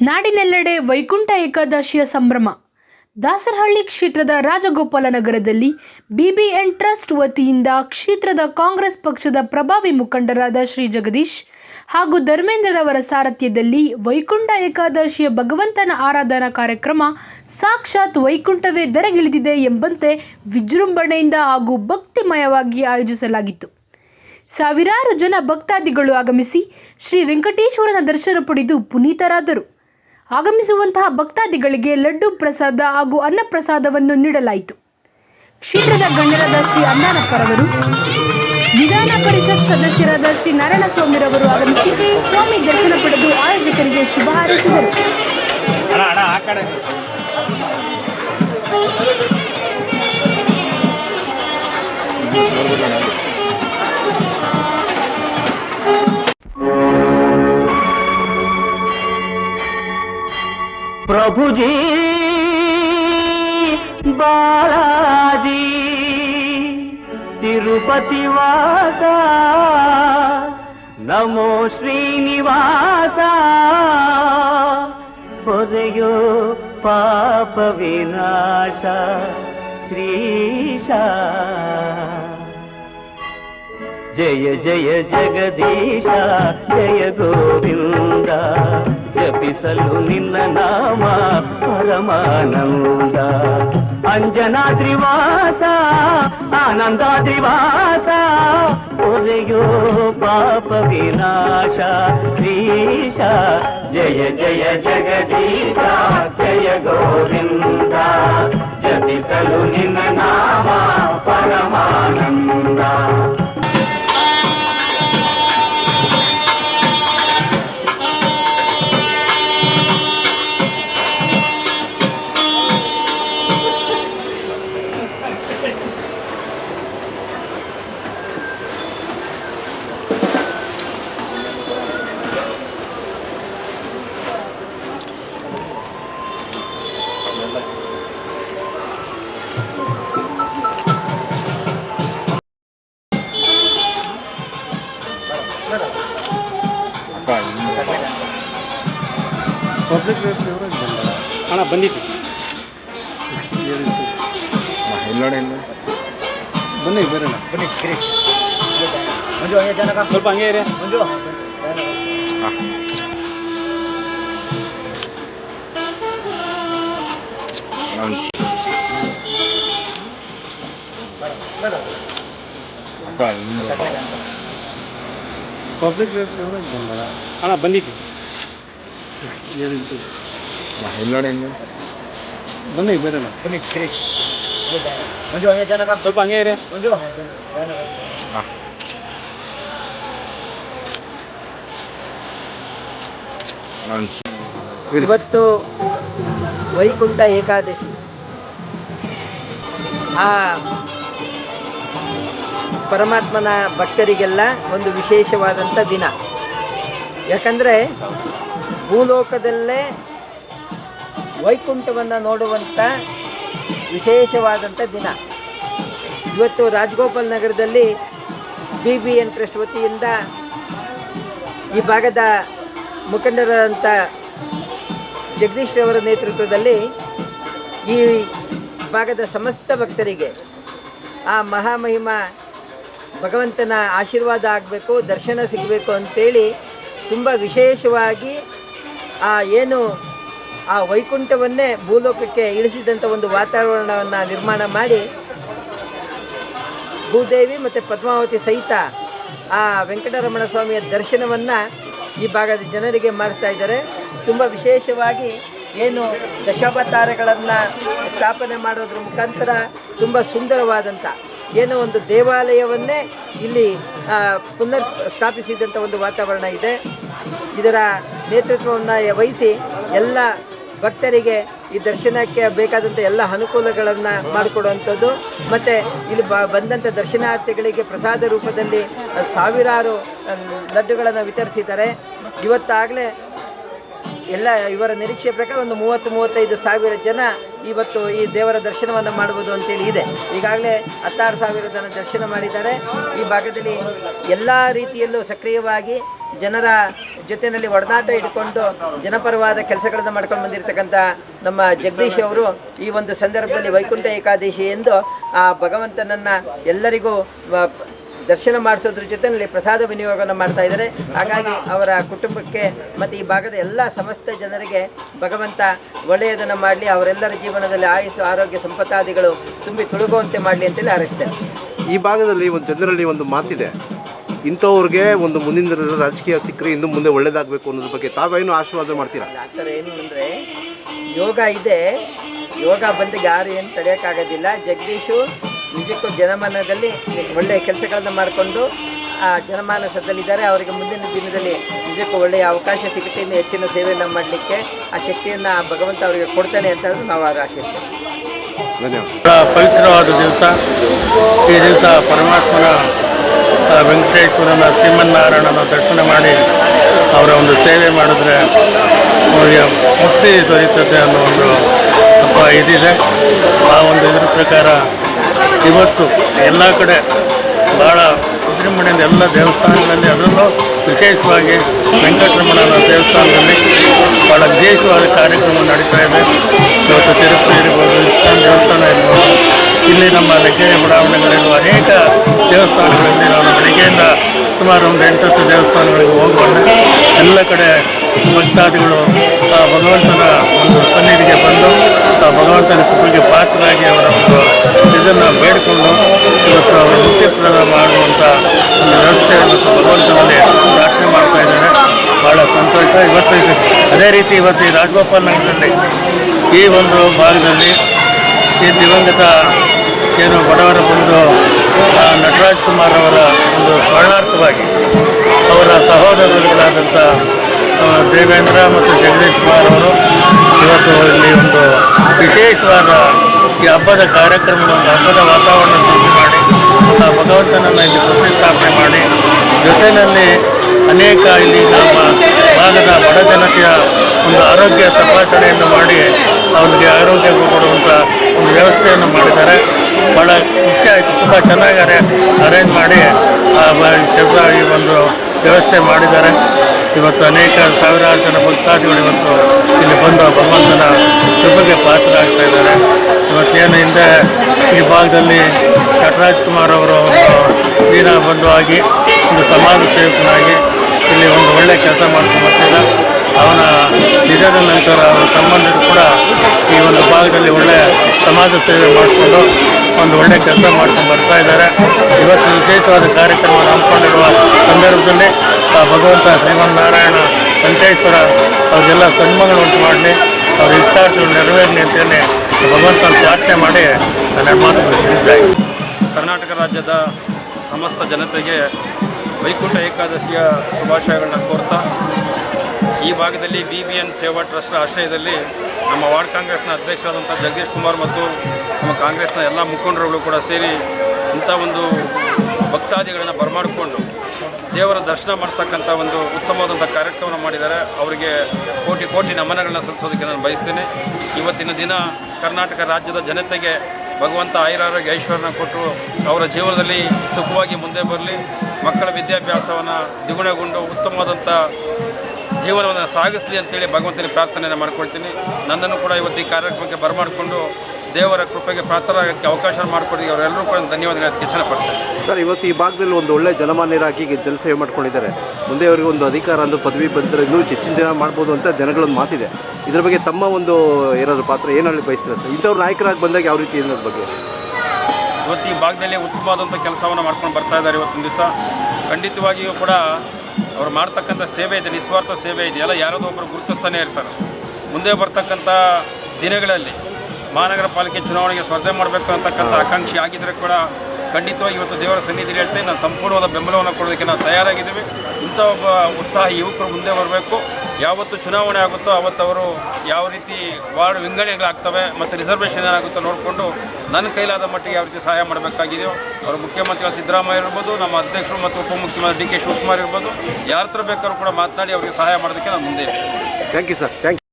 ನಾಡಿನೆಲ್ಲೆಡೆ ವೈಕುಂಠ ಏಕಾದಶಿಯ ಸಂಭ್ರಮ. ದಾಸರಹಳ್ಳಿ ಕ್ಷೇತ್ರದ ರಾಜಗೋಪಾಲನಗರದಲ್ಲಿ ಬಿಬಿಎನ್ ಟ್ರಸ್ಟ್ ವತಿಯಿಂದ ಕ್ಷೇತ್ರದ ಕಾಂಗ್ರೆಸ್ ಪಕ್ಷದ ಪ್ರಭಾವಿ ಮುಖಂಡರಾದ ಶ್ರೀ ಜಗದೀಶ್ ಹಾಗೂ ಧರ್ಮೇಂದ್ರರವರ ಸಾರಥ್ಯದಲ್ಲಿ ವೈಕುಂಠ ಏಕಾದಶಿಯ ಭಗವಂತನ ಆರಾಧನಾ ಕಾರ್ಯಕ್ರಮ ಸಾಕ್ಷಾತ್ ವೈಕುಂಠವೇ ದರಗಿಳಿದಿದೆ ಎಂಬಂತೆ ವಿಜೃಂಭಣೆಯಿಂದ ಹಾಗೂ ಭಕ್ತಿಮಯವಾಗಿ ಆಯೋಜಿಸಲಾಗಿತ್ತು. ಸಾವಿರಾರು ಜನ ಭಕ್ತಾದಿಗಳು ಆಗಮಿಸಿ ಶ್ರೀ ವೆಂಕಟೇಶ್ವರನ ದರ್ಶನ ಪಡೆದು ಪುನೀತರಾದರು. ಆಗಮಿಸುವಂತಹ ಭಕ್ತಾದಿಗಳಿಗೆ ಲಡ್ಡು ಪ್ರಸಾದ ಹಾಗೂ ಅನ್ನಪ್ರಸಾದವನ್ನು ನೀಡಲಾಯಿತು. ಕ್ಷೇತ್ರದ ಗಣ್ಯರಾದ ಶ್ರೀ ಅಣ್ಣನಪ್ಪರವರು ವಿಧಾನ ಪರಿಷತ್ ಸದಸ್ಯರಾದ ಶ್ರೀ ನಾರಾಯಣಸ್ವಾಮಿರವರು ಆಗಮಿಸಿ ಸ್ವಾಮಿ ದರ್ಶನ ಪಡೆದು ಆಯೋಜಕರಿಗೆ ಶುಭ ಹಾರೈಸಿದರು. ప్రభుజీ బాలాజీ తిరుపతి వాస నమో శ్రీనివాస హృదయో పాప వినాశ శ్రీశ. జయ జయ జగదీశ జయ గోవిందా. జపిసలు నిన్న నామా పరమానంద. అంజనాద్రివాస ఆనందాద్రివాస ఉదయో పాప వినాశ. శ్రీష జయ జయ జగదీశ జయ గోవింద. జపిసలు నిన్న నామా ಅಣ್ಣ ಬಂದಿತ್ತು ಎಲ್ಲೋಡೆ ಇಲ್ಲ ಬನ್ನಿ ಬರೋಣ ಬನ್ನಿ ಗಿರಿ ಮಂಜು ಹಂಗೆ ಜನಕ ಸ್ವಲ್ಪ ಹಂಗೆ ಇರಿ ಮಂಜು ನಾನು ಅಪ್ಪ ನಿಮ್ದು ಪಬ್ಲಿಕ್ ಅಣ್ಣ ಬಂದಿತ್ತು ಇಲ್ಲ ಬನ್ನಿ ಬರೋಣ ಬನ್ನಿ ಗಿರಿ ಮಂಜು ಹಂಗೆ ಸ್ವಲ್ಪ ಹಂಗೆ ಇರಿ ಇವತ್ತು ವೈಕುಂಠ ಏಕಾದಶಿ. ಆ ಪರಮಾತ್ಮನ ಭಕ್ತರಿಗೆಲ್ಲ ಒಂದು ವಿಶೇಷವಾದಂಥ ದಿನ. ಯಾಕಂದರೆ ಭೂಲೋಕದಲ್ಲೇ ವೈಕುಂಠವನ್ನು ನೋಡುವಂಥ ವಿಶೇಷವಾದಂಥ ದಿನ. ಇವತ್ತು ರಾಜಗೋಪಾಲ್ ನಗರದಲ್ಲಿ ಬಿ ಬಿ ಎನ್ ಟ್ರಸ್ಟ್ ವತಿಯಿಂದ ಈ ಭಾಗದ ಮುಖಂಡರಾದಂಥ ಜಗದೀಶ್ ಅವರ ನೇತೃತ್ವದಲ್ಲಿ ಈ ಭಾಗದ ಸಮಸ್ತ ಭಕ್ತರಿಗೆ ಆ ಮಹಾಮಹಿಮ ಭಗವಂತನ ಆಶೀರ್ವಾದ ಆಗಬೇಕು, ದರ್ಶನ ಸಿಗಬೇಕು ಅಂತೇಳಿ ತುಂಬ ವಿಶೇಷವಾಗಿ ಆ ಏನು ಆ ವೈಕುಂಠವನ್ನೇ ಭೂಲೋಕಕ್ಕೆ ಇಳಿಸಿದಂಥ ಒಂದು ವಾತಾವರಣವನ್ನು ನಿರ್ಮಾಣ ಮಾಡಿ ಭೂದೇವಿ ಮತ್ತು ಪದ್ಮಾವತಿ ಸಹಿತ ಆ ವೆಂಕಟರಮಣ ಸ್ವಾಮಿಯ ದರ್ಶನವನ್ನು ಈ ಭಾಗದ ಜನರಿಗೆ ಮಾಡಿಸ್ತಾ ಇದ್ದಾರೆ. ತುಂಬ ವಿಶೇಷವಾಗಿ ಏನು ದಶಾವತಾರಗಳನ್ನು ಸ್ಥಾಪನೆ ಮಾಡೋದ್ರ ಮುಖಾಂತರ ತುಂಬ ಸುಂದರವಾದಂಥ ಏನೋ ಒಂದು ದೇವಾಲಯವನ್ನೇ ಇಲ್ಲಿ ಪುನರ್ ಸ್ಥಾಪಿಸಿದಂಥ ಒಂದು ವಾತಾವರಣ ಇದೆ. ಇದರ ನೇತೃತ್ವವನ್ನು ವಹಿಸಿ ಎಲ್ಲ ಭಕ್ತರಿಗೆ ಈ ದರ್ಶನಕ್ಕೆ ಬೇಕಾದಂಥ ಎಲ್ಲ ಅನುಕೂಲಗಳನ್ನು ಮಾಡಿಕೊಡುವಂಥದ್ದು. ಮತ್ತು ಇಲ್ಲಿ ಬ ಬಂದಂಥ ದರ್ಶನಾರ್ಥಿಗಳಿಗೆ ಪ್ರಸಾದ ರೂಪದಲ್ಲಿ ಸಾವಿರಾರು ಲಡ್ಡುಗಳನ್ನು ವಿತರಿಸಿದ್ದಾರೆ. ಇವತ್ತಾಗಲೇ ಎಲ್ಲ ಇವರ ನಿರೀಕ್ಷೆ ಪ್ರಕಾರ ಒಂದು ಮೂವತ್ತು, ಮೂವತ್ತೈದು ಸಾವಿರ ಜನ ಇವತ್ತು ಈ ದೇವರ ದರ್ಶನವನ್ನು ಮಾಡ್ಬೋದು ಅಂತೇಳಿ ಇದೆ. ಈಗಾಗಲೇ ಹತ್ತಾರು ಸಾವಿರ ಜನ ದರ್ಶನ ಮಾಡಿದ್ದಾರೆ. ಈ ಭಾಗದಲ್ಲಿ ಎಲ್ಲ ರೀತಿಯಲ್ಲೂ ಸಕ್ರಿಯವಾಗಿ ಜನರ ಜೊತೆಯಲ್ಲಿ ಒಡನಾಟ ಇಟ್ಕೊಂಡು ಜನಪರವಾದ ಕೆಲಸಗಳನ್ನು ಮಾಡ್ಕೊಂಡು ಬಂದಿರತಕ್ಕಂಥ ನಮ್ಮ ಜಗದೀಶ್ ಅವರು ಈ ಒಂದು ಸಂದರ್ಭದಲ್ಲಿ ವೈಕುಂಠ ಏಕಾದಶಿ ಎಂದು ಆ ಭಗವಂತನನ್ನ ಎಲ್ಲರಿಗೂ ದರ್ಶನ ಮಾಡಿಸೋದ್ರ ಜೊತೆಯಲ್ಲಿ ಪ್ರಸಾದ ವಿನಿಯೋಗವನ್ನು ಮಾಡ್ತಾ ಇದ್ದಾರೆ. ಹಾಗಾಗಿ ಅವರ ಕುಟುಂಬಕ್ಕೆ ಮತ್ತು ಈ ಭಾಗದ ಎಲ್ಲ ಸಮಸ್ತ ಜನರಿಗೆ ಭಗವಂತ ಒಳ್ಳೆಯದನ್ನು ಮಾಡಲಿ, ಅವರೆಲ್ಲರ ಜೀವನದಲ್ಲಿ ಆಯುಸ್ಸು, ಆರೋಗ್ಯ, ಸಂಪತ್ತಾದಿಗಳು ತುಂಬಿ ತುಳುಗುವಂತೆ ಮಾಡಲಿ ಅಂತೇಳಿ ಹಾರೈಸ್ತೇನೆ. ಈ ಭಾಗದಲ್ಲಿ ಒಂದು ಜನರಲ್ಲಿ ಒಂದು ಮಾತಿದೆ. ಇಂಥವ್ರಿಗೆ ಒಂದು ಮುಂದಿನ ರಾಜಕೀಯ ಸಿಕ್ಕರೆ ಇನ್ನು ಮುಂದೆ ಒಳ್ಳೇದಾಗಬೇಕು ಅನ್ನೋದ್ರ ಬಗ್ಗೆ ತಾವೇನು ಆಶೀರ್ವಾದ ಮಾಡ್ತೀರಾ? ಆ ಥರ ಏನು ಅಂದರೆ ಯೋಗ ಇದೆ. ಯೋಗ ಬಂದು ಯಾರು ಏನು ತಡೆಯೋಕ್ಕಾಗೋದಿಲ್ಲ. ಜಗದೀಶು ನಿಜಕ್ಕೂ ಜನಮಾನದಲ್ಲಿ ಒಳ್ಳೆಯ ಕೆಲಸಗಳನ್ನು ಮಾಡಿಕೊಂಡು ಆ ಜನಮಾನಸದಲ್ಲಿದ್ದಾರೆ. ಅವರಿಗೆ ಮುಂದಿನ ದಿನದಲ್ಲಿ ನಿಜಕ್ಕೂ ಒಳ್ಳೆಯ ಅವಕಾಶ ಸಿಗುತ್ತೆ. ಇನ್ನು ಹೆಚ್ಚಿನ ಸೇವೆಯನ್ನು ಮಾಡಲಿಕ್ಕೆ ಆ ಶಕ್ತಿಯನ್ನು ಆ ಭಗವಂತ ಅವರಿಗೆ ಕೊಡ್ತಾನೆ ಅಂತ ಹೇಳಿ ನಾವು ಆಶಿಸ್ತೇವೆ. ಧನ್ಯವಾದ. ಪವಿತ್ರವಾದ ದಿವಸ. ಈ ದಿವಸ ಪರಮಾತ್ಮನ ವೆಂಕಟೇಶ್ವರನ ಶ್ರೀಮನ್ನಾರಾಯಣನ ದರ್ಶನ ಮಾಡಿ ಅವರ ಒಂದು ಸೇವೆ ಮಾಡಿದ್ರೆ ಅವರಿಗೆ ಮುಕ್ತಿ ದೊರೆಯುತ್ತದೆ ಅನ್ನೋ ಒಂದು ಹಬ್ಬ ಇದಿದೆ. ಆ ಒಂದು ಇದ್ರ ಪ್ರಕಾರ ಇವತ್ತು ಎಲ್ಲ ಕಡೆ ಭಾಳ ವಿಜೃಂಭಣೆಯಿಂದ ಎಲ್ಲ ದೇವಸ್ಥಾನಗಳಲ್ಲಿ ಅದರಲ್ಲೂ ವಿಶೇಷವಾಗಿ ವೆಂಕಟರಮಣನ ದೇವಸ್ಥಾನದಲ್ಲಿ ಭಾಳ ವಿಶೇಷವಾದ ಕಾರ್ಯಕ್ರಮ ನಡೀತಾ ಇದೆ. ಇವತ್ತು ತಿರುಪತಿ ಇರ್ಬೋದು, ಇಸ್ಕಾನ್ ದೇವಸ್ಥಾನ ಇರ್ಬೋದು ಇಲ್ಲಿ ನಮ್ಮ ಲಗ್ಗೆರೆ ಬಡಾವಣೆಗಳಿರುವ ಅನೇಕ ದೇವಸ್ಥಾನಗಳಲ್ಲಿ ನಾನು ಬೆಳಿಗ್ಗೆಯಿಂದ ಸುಮಾರು ಒಂದು ಎಂಟತ್ತು ದೇವಸ್ಥಾನಗಳಿಗೆ ಹೋಗುವಂತೆ ಎಲ್ಲ ಕಡೆ ಭಕ್ತಾದಿಗಳು ಆ ಭಗವಂತನ ಒಂದು ಸನ್ನಿಧಿಗೆ ಬಂದು ಆ ಭಗವಂತನ ಕೃಪೆಗೆ ಪಾತ್ರರಾಗಿ ಅವರ ಒಂದು ಇದನ್ನು ಬೇಡಿಕೊಂಡು ಇವತ್ತು ಅವರು ಪ್ರದಾನ ಮಾಡುವಂಥ ಒಂದು ವ್ಯವಸ್ಥೆ ಇವತ್ತು ಭಗವಂತನಲ್ಲಿ ಪ್ರಾರ್ಥನೆ ಮಾಡ್ತಾ ಇದ್ದಾರೆ. ಭಾಳ ಸಂತೋಷ. ಇವತ್ತು ಅದೇ ರೀತಿ ಇವತ್ತು ರಾಜಗೋಪಾಲ್ ನಗರದಲ್ಲಿ ಈ ಒಂದು ಭಾಗದಲ್ಲಿ ಈ ದಿವಂಗತ ಏನು ಬಡವರ ಬಂದು ನಟರಾಜ್ ಕುಮಾರ್ ಅವರ ಒಂದು ಸ್ಮರಣಾರ್ಥವಾಗಿ ಅವರ ಸಹೋದರರುಗಳಾದಂಥ ದೇವೇಂದ್ರ ಮತ್ತು ಜಗದೀಶ್ ಕುಮಾರ್ ಅವರು ಇವತ್ತು ಇಲ್ಲಿ ಒಂದು ವಿಶೇಷವಾದ ಈ ಹಬ್ಬದ ಕಾರ್ಯಕ್ರಮದ ಒಂದು ಹಬ್ಬದ ವಾತಾವರಣ ಸೃಷ್ಟಿ ಮಾಡಿ, ಆ, ಭಗವಂತನನ್ನು ಇಲ್ಲಿ ಪ್ರತಿಷ್ಠಾಪನೆ ಮಾಡಿ, ಜೊತೆಯಲ್ಲಿ ಅನೇಕ ಇಲ್ಲಿ ನಮ್ಮ ಭಾಗದ ಬಡ ಜನತೆಯ ಒಂದು ಆರೋಗ್ಯ ತಪಾಸಣೆಯನ್ನು ಮಾಡಿ, ಅವರಿಗೆ ಆರೋಗ್ಯ ಕೊಡುವಂಥ ಒಂದು ವ್ಯವಸ್ಥೆಯನ್ನು ಮಾಡಿದ್ದಾರೆ. ಭಾಳ ಖುಷಿ ಆಯಿತು. ತುಂಬ ಚೆನ್ನಾಗಿ ಅರೇಂಜ್ ಮಾಡಿ ಕೆಲಸ ಈ ಒಂದು ವ್ಯವಸ್ಥೆ ಮಾಡಿದ್ದಾರೆ. ಇವತ್ತು ಅನೇಕ ಸಾವಿರಾರು ಜನ ಭಕ್ತಾದಿಗಳು ಇವತ್ತು ಇಲ್ಲಿ ಬಂದು ಭಗವಂತನ ಕೃಪೆಗೆ ಪಾತ್ರರಾಗ್ತಾ ಇದ್ದಾರೆ. ಇವತ್ತೇನು ಹಿಂದೆ ಈ ಭಾಗದಲ್ಲಿ ನಟರಾಜ್ ಕುಮಾರ್ ಅವರು ಒಂದು ಬಂಧು ಆಗಿ, ಒಂದು ಸಮಾಜ ಸೇವಕನಾಗಿ ಇಲ್ಲಿ ಒಂದು ಒಳ್ಳೆಯ ಕೆಲಸ ಮಾಡ್ಕೊಂಡು ಬರ್ತಿದ್ದ. ಅವನ ನಿಜದ ನಂತರ ಅವರ ತಮ್ಮಂದಿರು ಕೂಡ ಈ ಒಂದು ಭಾಗದಲ್ಲಿ ಒಳ್ಳೆಯ ಸಮಾಜ ಸೇವೆ ಮಾಡಿಕೊಂಡು ಒಂದು ಒಳ್ಳೆ ಕೆಲಸ ಮಾಡ್ಕೊಂಡು ಬರ್ತಾ ಇದ್ದಾರೆ. ಇವತ್ತು ವಿಶೇಷವಾದ ಕಾರ್ಯಕ್ರಮ ಹಮ್ಮಿಕೊಂಡಿರುವ ಸಂದರ್ಭದಲ್ಲಿ ಭಗವಂತ ಶ್ರೀಮನ್ನಾರಾಯಣ ಕಂಠೇಶ್ವರ ಅವ್ರಿಗೆಲ್ಲ ಸನ್ಮಾನ ಉಂಟು ಮಾಡಲಿ. ಅವ್ರ ಇಷ್ಟಾರ್ಥಗಳು ನೆರವೇರಲಿ ಅಂತೇಳಿ ಭಗವಂತನ ಪ್ರಾರ್ಥನೆ ಮಾಡಿ ನನ್ನ ಮಾತುಗಳು ಕರ್ನಾಟಕ ರಾಜ್ಯದ ಸಮಸ್ತ ಜನತೆಗೆ ವೈಕುಂಠ ಏಕಾದಶಿಯ ಶುಭಾಶಯಗಳನ್ನ ಕೋರ್ತಾ ಈ ಭಾಗದಲ್ಲಿ B B N Seva trust ಆಶ್ರಯದಲ್ಲಿ ನಮ್ಮ ವಾರ್ಡ್ ಕಾಂಗ್ರೆಸ್ನ ಅಧ್ಯಕ್ಷರಾದಂಥ ಜಗದೀಶ್ ಕುಮಾರ್ ಮತ್ತು ನಮ್ಮ ಕಾಂಗ್ರೆಸ್ನ ಎಲ್ಲ ಮುಖಂಡರುಗಳು ಕೂಡ ಸೇರಿ ಇಂಥ ಒಂದು ಭಕ್ತಾದಿಗಳನ್ನು ಬರಮಾಡಿಕೊಂಡು ದೇವರ ದರ್ಶನ ಮಾಡಿಸ್ತಕ್ಕಂಥ ಒಂದು ಉತ್ತಮವಾದಂಥ ಕಾರ್ಯಕ್ರಮ ಮಾಡಿದ್ದಾರೆ. ಅವರಿಗೆ ಕೋಟಿ ಕೋಟಿ ನಮನಗಳನ್ನ ಸಲ್ಲಿಸೋದಕ್ಕೆ ನಾನು ಬಯಸ್ತೇನೆ. ಇವತ್ತಿನ ದಿನ ಕರ್ನಾಟಕ ರಾಜ್ಯದ ಜನತೆಗೆ ಭಗವಂತ ಆಯುರಾರೋಗ್ಯ ಐಶ್ವರ್ಯನ ಕೊಟ್ಟು ಅವರ ಜೀವನದಲ್ಲಿ ಸುಖವಾಗಿ ಮುಂದೆ ಬರಲಿ. ಮಕ್ಕಳ ವಿದ್ಯಾಭ್ಯಾಸವನ್ನು ದ್ವಿಗುಣಗೊಂಡು ಉತ್ತಮವಾದಂಥ ಜೀವನವನ್ನು ಸಾಗಿಸಲಿ ಅಂತೇಳಿ ಭಗವಂತನಿಗೆ ಪ್ರಾರ್ಥನೆಯನ್ನು ಮಾಡ್ಕೊಳ್ತೀನಿ. ನನ್ನನ್ನು ಕೂಡ ಇವತ್ತು ಈ ಕಾರ್ಯಕ್ರಮಕ್ಕೆ ಬರಮಾಡಿಕೊಂಡು ದೇವರ ಕೃಪೆಗೆ ಪಾತ್ರರಾಗಕ್ಕೆ ಅವಕಾಶ ಮಾಡಿಕೊಡಿ ಅವರೆಲ್ಲರೂ ಕೂಡ ಧನ್ಯವಾದಗಳು ಹೇಳೋದಕ್ಕೆ ಪಡ್ತಾರೆ ಸರ್ ಇವತ್ತು ಈ ಭಾಗದಲ್ಲಿ ಒಂದು ಒಳ್ಳೆ ಜನಮಾನ್ಯರಾಗಿ ಜನಸೇವೆ ಮಾಡ್ಕೊಂಡಿದ್ದಾರೆ. ಮುಂದೆ ಅವರಿಗೆ ಒಂದು ಅಧಿಕಾರ ಅಂದು ಪದವಿ ಬಂದರೆ ಇನ್ನೂ ಹೆಚ್ಚಿನ ಜನ ಮಾಡ್ಬೋದು ಅಂತ ಜನಗಳೊಂದು ಮಾತಿದೆ. ಇದ್ರ ಬಗ್ಗೆ ತಮ್ಮ ಒಂದು ಏನಾದರೂ ಪಾತ್ರ ಏನು ಹೇಳಿ ಬಯಸ್ತೀರಾ ಸರ್? ಇಂಥವ್ರು ನಾಯಕರಾಗಿ ಬಂದಾಗ ಯಾವ ರೀತಿ ಅನ್ನೋದ್ರ ಬಗ್ಗೆ? ಇವತ್ತು ಈ ಭಾಗದಲ್ಲಿ ಉತ್ತಮವಾದಂಥ ಕೆಲಸವನ್ನು ಮಾಡ್ಕೊಂಡು ಬರ್ತಾ ಇದ್ದಾರೆ ಇವತ್ತಿನ ದಿವಸ. ಖಂಡಿತವಾಗಿಯೂ ಕೂಡ ಅವ್ರು ಮಾಡ್ತಕ್ಕಂಥ ಸೇವೆ ಇದೆ, ನಿಸ್ವಾರ್ಥ ಸೇವೆ ಇದೆಯಲ್ಲ ಯಾರಾದರೂ ಒಬ್ಬರು ಗುರುತಿಸ್ತಾನೆ ಇರ್ತಾರೆ. ಮುಂದೆ ಬರ್ತಕ್ಕಂಥ ದಿನಗಳಲ್ಲಿ ಮಹಾನಗರ ಪಾಲಿಕೆ ಚುನಾವಣೆಗೆ ಸ್ಪರ್ಧೆ ಮಾಡಬೇಕು ಅಂತಕ್ಕಂಥ ಆಕಾಂಕ್ಷಿ ಆಗಿದ್ದರೆ ಕೂಡ ಖಂಡಿತವಾಗಿ ಇವತ್ತು ದೇವರ ಸನ್ನಿಧಿಯಲ್ಲಿ ಹೇಳ್ತೀನಿ, ನಾನು ಸಂಪೂರ್ಣವಾದ ಬೆಂಬಲವನ್ನು ಕೊಡೋದಕ್ಕೆ ನಾವು ತಯಾರಾಗಿದ್ದೀವಿ. ಇಂಥ ಒಬ್ಬ ಉತ್ಸಾಹಿ ಯುವಕರು ಮುಂದೆ ಬರಬೇಕು. ಯಾವತ್ತು ಚುನಾವಣೆ ಆಗುತ್ತೋ ಅವತ್ತವರು ಯಾವ ರೀತಿ ವಾರ್ಡ್ ವಿಂಗಡಣೆಗಳಾಗ್ತವೆ ಮತ್ತು ರಿಸರ್ವೇಷನ್ ಏನಾಗುತ್ತೋ ನೋಡಿಕೊಂಡು ನನ್ನ ಕೈಲಾದ ಮಟ್ಟಿಗೆ ಯಾವ ರೀತಿ ಸಹಾಯ ಮಾಡಬೇಕಾಗಿದೆಯೋ, ಅವರು ಮುಖ್ಯಮಂತ್ರಿಗಳು ಸಿದ್ದರಾಮಯ್ಯ ಇರ್ಬೋದು, ನಮ್ಮ ಅಧ್ಯಕ್ಷರು ಮತ್ತು ಉಪಮುಖ್ಯಮಂತ್ರಿ ಡಿ ಕೆ ಶಿವಕುಮಾರ್ ಇರ್ಬೋದು, ಯಾರ ಹತ್ರ ಬೇಕಾದ್ರೂ ಕೂಡ ಮಾತನಾಡಿ ಅವರಿಗೆ ಸಹಾಯ ಮಾಡೋದಕ್ಕೆ ನಾನು ಮುಂದೆ thank you sir thank you